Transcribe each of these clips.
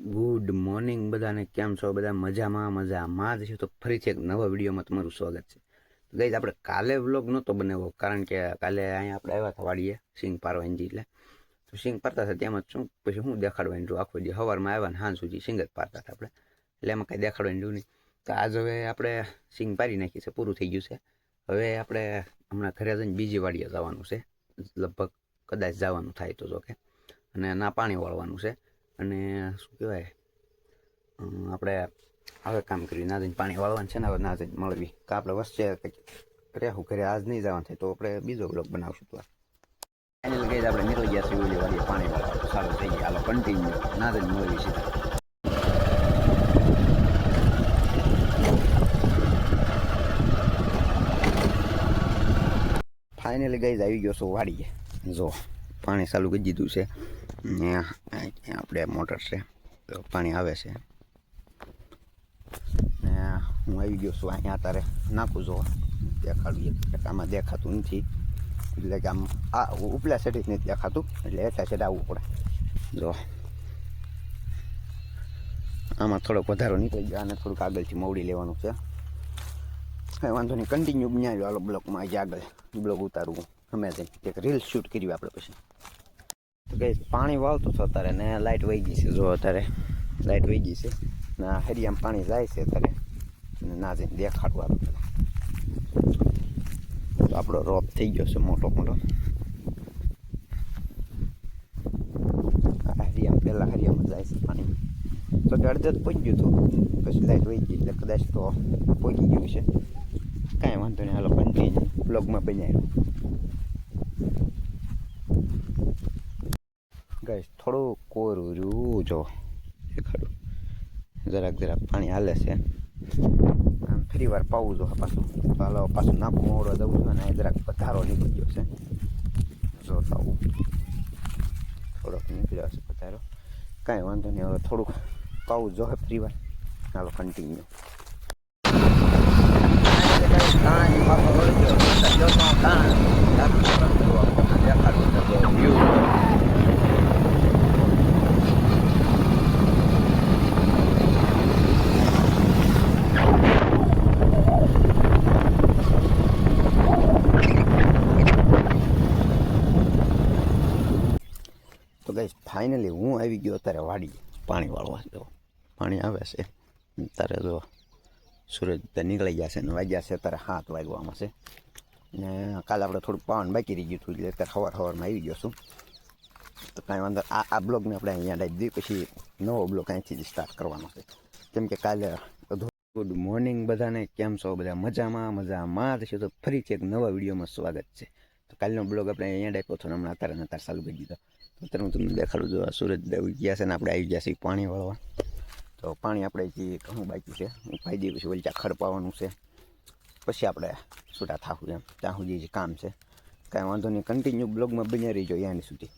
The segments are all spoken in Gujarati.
ગુડ મોર્નિંગ બધાને, કેમ છો? બધા મજામાં મજામાં જ છે? તો ફરીથી એક નવા વિડીયોમાં તમારું સ્વાગત છે. ગઈ આપણે કાલે વ્લોગ નહોતો બનાવ્યો, કારણ કે કાલે અહીંયા આપણે આવ્યા હતા વાડીએ સિંગ પારવાની એટલે. તો સિંગ પારતા હતા, તેમાં શું પછી હું દેખાડવાની જો આખો દી સવારમાં આવ્યા ને સાંજ સુધી સિંગ જ પારતા હતા આપણે. એટલે એમાં કાંઈ દેખાડવાની જોયું નહીં. તો આજ હવે આપણે સિંગ પારી નાખી છે, પૂરું થઈ ગયું છે. હવે આપણે હમણાં ઘરે જઈને બીજી વાડીએ જવાનું છે. લગભગ કદાચ જવાનું થાય તો જો અને ના પાણી વાળવાનું છે. અને શું કહેવાય આપણે હવે કામ કર્યું, ના જઈને પાણી વાળવાનું છે ને, હવે ના જઈને મળવી. કે આપણે વચ્ચે કંઈક રહેવું ઘરે, આજ નહીં જવાનું થાય તો આપણે બીજો બ્લોક બનાવશું તો. ફાઇનલ ગઈ આપણે નીકળી ગયા છીએ ઓલી વાડીએ પાણી વાળવા સારું થઈ ગયા. હાલો કન્ટિન્યુ ના જઈને મળવી સીધા. ફાઇનલી ગઈ આવી ગયો છું વાડીએ જો, પાણી ચાલુ કરી દીધું છે. ને આપણે મોટર છે. પાણી આવે છે. ને હું આવી ગયો છું અહીંયા તારે નાખું જો દેખાડું એટલે આમાં દેખાતું નથી. એટલે કે આમ આ ઉપલા સાઈડ જ નથી દેખાતું. એટલે એટલા સાઈડ આવવું પડે. જો. આમાં થોડોક વધારો નીકળી ગયો. અને થોડુંક આગળથી મવડી લેવાનું છે. કાંઈ વાંધો નહીં. કન્ટિન્યુ બનાવ્યો આલો બ્લોકમાં આજે આગળ બ્લોક ઉતારવું અમે એક રીલ શૂટ કર્યું આપણે પછી. તો કઈ પાણી વાળતું છે અત્યારે ને લાઇટ વહી ગઈ છે. જો અત્યારે લાઇટ વહી ગઈ છે ને હરિયામ પાણી જાય છે અત્યારે અને ના જઈને દેખાડવા તો આપણો રોપ થઈ ગયો છે મોટો મોટો. હરિયામ પહેલાં હરિયામાં જાય છે પાણી તો અડધે પહોંચી ગયું હતું. પછી લાઇટ વહી ગઈ એટલે કદાચ તો પહોંચી ગયું છે કાંઈ વાંધો નહીં, હાલો કન્ટિન્યુ બ્લોગમાં બનાવ્યું ગઈ થોડું કોરું રહ્યું જો. દેખાડું જરાક જરાક પાણી હાલે છે. આમ ફરી વાર પાવું જો પાછું. હાલો, પાછું નાખું, મોડો દઉં છું અને જરાક પથારો નીકળી ગયો છે. જો થવું. થોડોક નીકળ્યો છે પથારો કાંઈ વાંધો નહીં, હવે થોડુંક પાવું જો ફરી વાર હાલો કન્ટિન્યુ તો ગઈ ફાઇનલી હું આવી ગયો અત્યારે વાડી પાણી વાળવા. જો, પાણી આવે છે. ત્યારે જો સૂરજ તો નીકળી ગયા છે ને વાગ્યા છે, અત્યારે હાથ વાગવામાં છે. ને કાલે આપણે થોડું પાવન બાકી રહી ગયું હતું, એટલે અત્યારે સવાર સવારમાં આવી ગયો છું. તો કાંઈ વાંધો આ આ બ્લોગને આપણે અહીંયા ડાઈ દઈએ પછી નવો બ્લોગ અહીંથી જ સ્ટાર્ટ કરવાનો છે. કેમ કે કાલે ગુડ મોર્નિંગ બધાને. કેમ છો બધા? મજામાં? મજામાં છે? તો ફરીથી એક નવા વિડીયોમાં સ્વાગત છે. તો કાલનો બ્લોગ આપણે અહીંયા ડાપ્યો ને હમણાં અત્યારે અત્યારે ચાલુ કરી દીધો. તો અત્યારે હું તમને દેખાડું છું સૂરજ ગયા છે ને આપણે આવી ગયા છીએ પાણી વાળવા. તો પાણી આપણે જે ઘણું બાકી છે, હું પાઈ દઈએ પછી વલચા ખડપાવાનું છે. પછી આપણે છૂટા થાવું એમ, ત્યાં સુધી જે કામ છે. કાંઈ વાંધો નહીં કન્ટિન્યુ બ્લોગમાં બન્યા રહીજો યાની સુધી.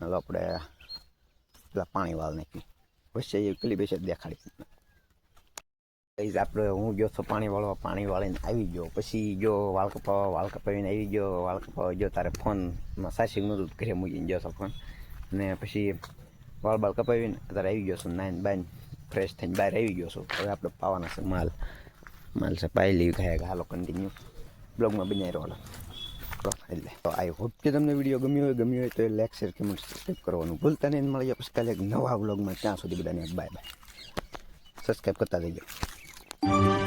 હાલો આપણે પેલા પાણી વાળ નાખી વચ્ચે એ પેલી બેસે દેખાડી. કઈ આપણે હું ગયો તો પાણી વાળવા, પાણી વાળીને આવી ગયો. પછી જો વાળ કપાવા વાળ કપાવીને આવી ગયો, વાળ કપાવા ગયો, તારે ફોનમાં સાસિંગ નહોતું ઘરે મૂકીને ગયો ફોન ને પછી વાળ બાળ કપાવીને અત્યારે આવી ગયો છું, નાઈન બાઈન ફ્રેશ થઈને બહાર આવી ગયો છું. હવે આપણે પાવાના છે માલ. માલ છે પાઈ લેવી ખાય હાલો કન્ટિન્યુ બ્લોગમાં બનાવી રહ્યો એટલે, તો આઈ હોપ કે તમને વીડિયો ગમ્યો હોય ગમ્યો હોય તો લાઈક શેર કમેન્ટ સબસ્ક્રાઈબ કરવાનું ભૂલતા નહીં. મળી જાય પછી કાલે એક નવા બ્લોગમાં ત્યાં સુધી બધાને બાય બાય સબસ્ક્રાઈબ કરતા જઈએ Thank you.